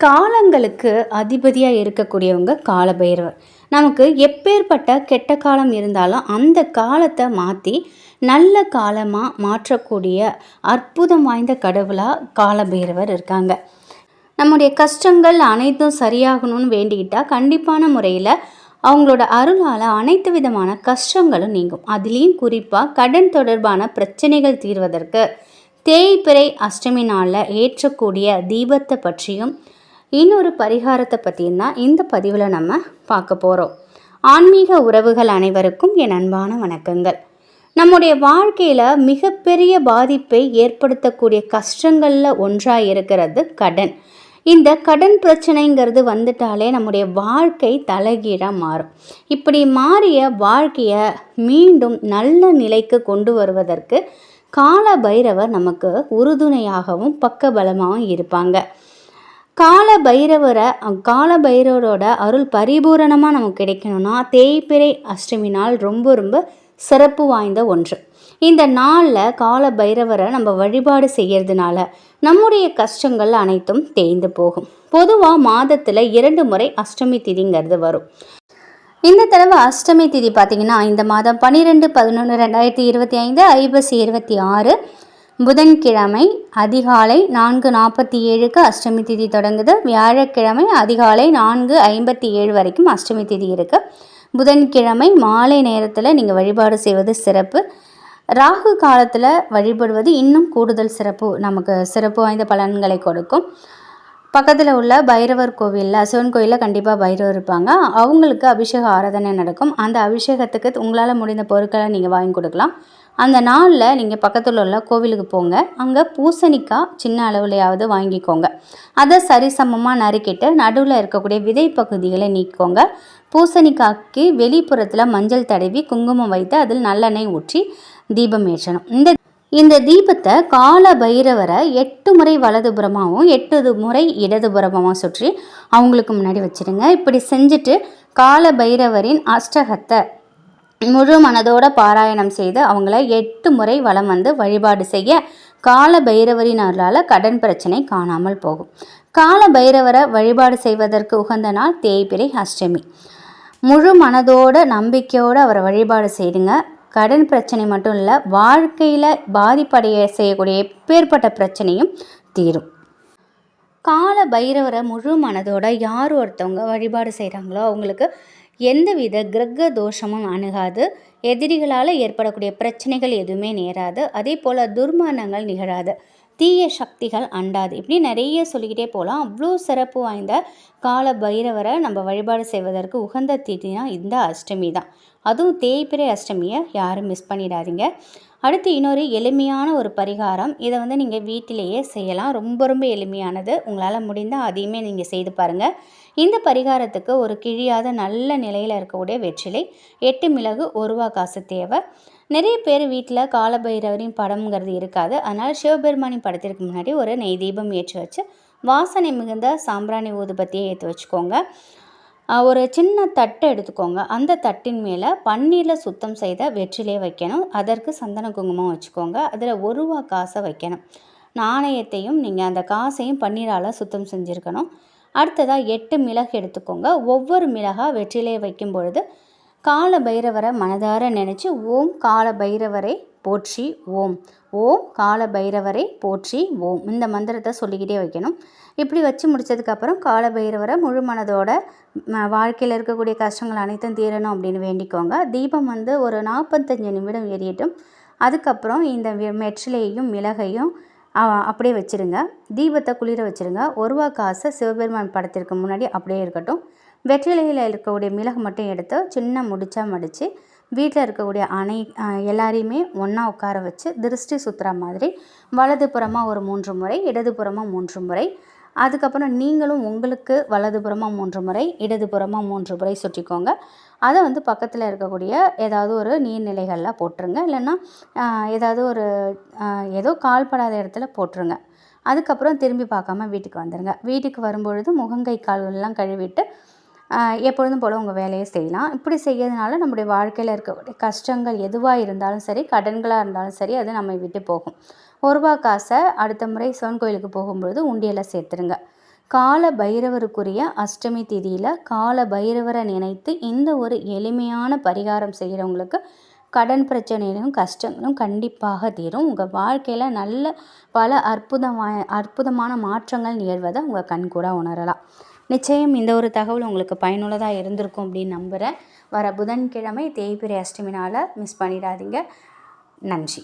காலங்களுக்கு அதிபதியாக இருக்கக்கூடியவங்க காலபைரவர். நமக்கு எப்பேற்பட்ட கெட்ட காலம் இருந்தாலும் அந்த காலத்தை மாற்றி நல்ல காலமாக மாற்றக்கூடிய அற்புதம் வாய்ந்த கடவுளாக காலபைரவர் இருக்காங்க. நம்முடைய கஷ்டங்கள் அனைத்தும் சரியாகணும்னு வேண்டிக்கிட்டால் கண்டிப்பான முறையில் அவங்களோட அருளால் அனைத்து விதமான கஷ்டங்களும் நீங்கும். அதுலேயும் குறிப்பாக கடன் தொடர்பான பிரச்சனைகள் தீர்வதற்கு தேய்பிறை அஷ்டமி நாளில் ஏற்றக்கூடிய தீபத்தை பற்றியும் இன்னொரு பரிகாரத்தை பற்றியும் தான் இந்த பதிவில் நம்ம பார்க்க போகிறோம் ஆன்மீக உறவுகள் அனைவருக்கும் என் அன்பான வணக்கங்கள். நம்முடைய வாழ்க்கையில் மிகப்பெரிய பாதிப்பை ஏற்படுத்தக்கூடிய கஷ்டங்களில் ஒன்றாக இருக்கிறது கடன். இந்த கடன் பிரச்சனைங்கிறது வந்துட்டாலே நம்முடைய வாழ்க்கை தலைகீழாக மாறும். இப்படி மாறிய வாழ்க்கையை மீண்டும் நல்ல நிலைக்கு கொண்டு வருவதற்கு கால பைரவர் நமக்கு உறுதுணையாகவும் பக்கபலமாகவும் இருப்பாங்க. கால பைரவரை கால பைரவரோட அருள் பரிபூரணமாக நமக்கு கிடைக்கணும்னா தேய்பிறை அஷ்டமி நாள் ரொம்ப ரொம்ப சிறப்பு வாய்ந்த ஒன்று. இந்த நாளில் கால பைரவரை நம்ம வழிபாடு செய்கிறதுனால நம்முடைய கஷ்டங்கள் அனைத்தும் தேய்ந்து போகும். பொதுவாக மாதத்தில் இரண்டு முறை அஷ்டமி திதிங்கிறது வரும். இந்த தடவை அஷ்டமி திதி பார்த்திங்கன்னா இந்த மாதம் பன்னிரெண்டு பதினொன்று ரெண்டாயிரத்தி இருபத்தி ஐந்து ஐபசி இருபத்தி ஆறு புதன்கிழமை அதிகாலை நான்கு நாற்பத்தி ஏழுக்கு அஷ்டமி திதி தொடங்குது. வியாழக்கிழமை அதிகாலை நான்கு ஐம்பத்தி ஏழு வரைக்கும் அஷ்டமி திதி இருக்குது புதன்கிழமை மாலை நேரத்தில் நீங்கள் வழிபாடு செய்வது சிறப்பு. ராகு காலத்தில் வழிபடுவது இன்னும் கூடுதல் சிறப்பு நமக்கு சிறப்பு வாய்ந்த பலன்களை கொடுக்கும். பக்கத்தில் உள்ள பைரவர் கோவிலில் சிவன் கோயிலில் கண்டிப்பாக பைரவர் இருப்பாங்க. அவங்களுக்கு அபிஷேக ஆராதனை நடக்கும். அந்த அபிஷேகத்துக்கு உங்களால் முடிந்த பொருட்களை நீங்கள் வாங்கி கொடுக்கலாம். அந்த நாளில் நீங்கள் பக்கத்தில் உள்ள கோவிலுக்கு போங்க. அங்கே பூசணிக்காய் சின்ன அளவுலையாவது வாங்கிக்கோங்க. அதை சரிசமமாக நறுக்கிட்டு நடுவில் இருக்கக்கூடிய விதை பகுதிகளை நீக்கிக்கோங்க. பூசணிக்காய்க்கு வெளிப்புறத்தில் மஞ்சள் தடவி குங்குமம் வைத்து அதில் நல்லெண்ணெய் ஊற்றி தீபம் ஏற்றணும். இந்த இந்த தீபத்தை கால பைரவரை எட்டு முறை வலதுபுறமாகவும் எட்டு முறை இடதுபுறமாகவும் சுற்றி அவங்களுக்கு முன்னாடி வச்சுடுங்க இப்படி செஞ்சுட்டு கால பைரவரின் அஷ்டகத்தை முழு மனதோட பாராயணம் செய்து அவங்கள எட்டு முறை வளம் வந்து வழிபாடு செய்ய கால பைரவரின் அருளால் கடன் பிரச்சனை காணாமல் போகும். கால பைரவரை வழிபாடு செய்வதற்கு உகந்த நாள் தேய்பிரை அஷ்டமி. முழு மனதோட நம்பிக்கையோடு அவரை வழிபாடு செய்துங்க. கடன் பிரச்சனை மட்டும் இல்லை வாழ்க்கையில் பாதிப்படைய செய்யக்கூடிய எப்பேற்பட்ட பிரச்சனையும் தீரும். கால பைரவரை முழு மனதோட யார் ஒருத்தவங்க வழிபாடு செய்கிறாங்களோ அவங்களுக்கு எந்தவித கிரக தோஷமும் அணுகாது. எதிரிகளால் ஏற்படக்கூடிய பிரச்சனைகள் எதுவுமே நேராது. அதே போல் துர்மானங்கள் நிகழாது. தீய சக்திகள் அண்டாது. இப்படி நிறைய சொல்லிக்கிட்டே போகலாம் அவ்வளோ சிறப்பு வாய்ந்த கால பைரவரை நம்ம வழிபாடு செய்வதற்கு உகந்த திதினா இந்த அஷ்டமி தான். அதுவும் தேய்பிரை அஷ்டமியை யாரும் மிஸ் பண்ணிடாதீங்க. அடுத்து இன்னொரு எளிமையான ஒரு பரிகாரம். இதை வந்து நீங்கள் வீட்டிலேயே செய்யலாம். ரொம்ப ரொம்ப எளிமையானது. உங்களால் முடிந்தால் அதையுமே நீங்கள் செய்து பாருங்கள் இந்த பரிகாரத்துக்கு ஒரு கிழியாத நல்ல நிலையில் இருக்கக்கூடிய வெற்றிலை எட்டு மிளகு ஒருவா காசு தேவை. நிறைய பேர் வீட்டில் காலபைரவரின் படம்ங்கிறது இருக்காது. அதனால் சிவபெருமானின் படத்திற்கு முன்னாடி ஒரு நெய் தீபம் ஏற்றி வச்சு வாசனை மிகுந்த சாம்பிராணி ஊதுபத்தியை ஏற்றி வச்சுக்கோங்க. ஒரு சின்ன தட்டை எடுத்துக்கோங்க. அந்த தட்டின் மேலே பன்னீரில் சுத்தம் செய்த வெற்றிலே வைக்கணும். அதற்கு சந்தன குங்குமம் வச்சுக்கோங்க. அதில் ஒரு ரூபா காசை வைக்கணும். நாணயத்தையும் நீங்கள் அந்த காசையும் பன்னீரால் சுத்தம் செஞ்சுருக்கணும். அடுத்ததாக எட்டு மிளகு எடுத்துக்கோங்க. ஒவ்வொரு மிளகாக வெற்றிலே வைக்கும் பொழுது கால பைரவரை மனதார நினச்சி ஓம் கால பைரவரை போற்றி ஓம். ஓம் கால பைரவரை போற்றி ஓம். இந்த மந்திரத்தை சொல்லிக்கிட்டே வைக்கணும். இப்படி வச்சு முடித்ததுக்கப்புறம் கால பைரவரை முழு மனதோட வாழ்க்கையில் இருக்கக்கூடிய கஷ்டங்கள் அனைத்தும் தீரணும் அப்படின்னு வேண்டிக்கோங்க. தீபம் வந்து ஒரு நாற்பத்தஞ்சு நிமிடம் எரியட்டும் அதுக்கப்புறம் இந்த மெற்றிலையும் மிளகையும் அப்படியே வச்சுருங்க. தீபத்தை குளிர வச்சுருங்க. ஒருவா காசை சிவபெருமான் படத்திற்கு முன்னாடி அப்படியே இருக்கட்டும். வெற்றிலையில் இருக்கக்கூடிய மிளகு மட்டும் எடுத்து சின்ன முடிச்சா மடித்து வீட்டில் இருக்கக்கூடிய அனை எல்லாரையுமே ஒன்றா உட்கார வச்சு திருஷ்டி சுற்றுற மாதிரி வலதுபுறமாக ஒரு மூன்று முறை இடதுபுறமாக மூன்று முறை. அதுக்கப்புறம் நீங்களும் உங்களுக்கு வலதுபுறமாக மூன்று முறை இடதுபுறமாக மூன்று முறை சுற்றிக்கோங்க. அதை வந்து பக்கத்தில் இருக்கக்கூடிய ஏதாவது ஒரு நீர்நிலைகளில் போட்டுருங்க. இல்லைன்னா ஏதாவது ஒரு ஏதோ கால்படாத இடத்துல போட்டுருங்க. அதுக்கப்புறம் திரும்பி பார்க்காம வீட்டுக்கு வந்துடுங்க வீட்டுக்கு வரும்பொழுது முகங்கை கால்கள்லாம் கழுவிட்டு எப்பொழுதும் போல் உங்கள் வேலையை செய்யலாம். இப்படி செய்யறதுனால நம்முடைய வாழ்க்கையில் இருக்கக்கூடிய கஷ்டங்கள் எதுவாக இருந்தாலும் சரி கடன்களாக இருந்தாலும் சரி அது நம்மை விட்டு போகும். ஒரு ரூபா காசை அடுத்த முறை சிவன் கோயிலுக்கு போகும்பொழுது உண்டியலில் சேர்த்துருங்க. கால பைரவருக்குரிய அஷ்டமி திதியில் கால பைரவரை நினைத்து இந்த ஒரு எளிமையான பரிகாரம் செய்கிறவங்களுக்கு கடன் பிரச்சனைகளும் கஷ்டங்களும் கண்டிப்பாக தீரும். உங்கள் வாழ்க்கையில் நல்ல பல அற்புதமான அற்புதமான மாற்றங்கள் நிகழ்வதை உங்கள் கண்கூட உணரலாம். நிச்சயம் இந்த ஒரு தகவல் உங்களுக்கு பயனுள்ளதாக இருந்திருக்கும் அப்படின்னு நம்புகிறேன் வர புதன்கிழமை தேய்பிரை அஷ்டமி நாளை மிஸ் பண்ணிடாதீங்க. நன்றி.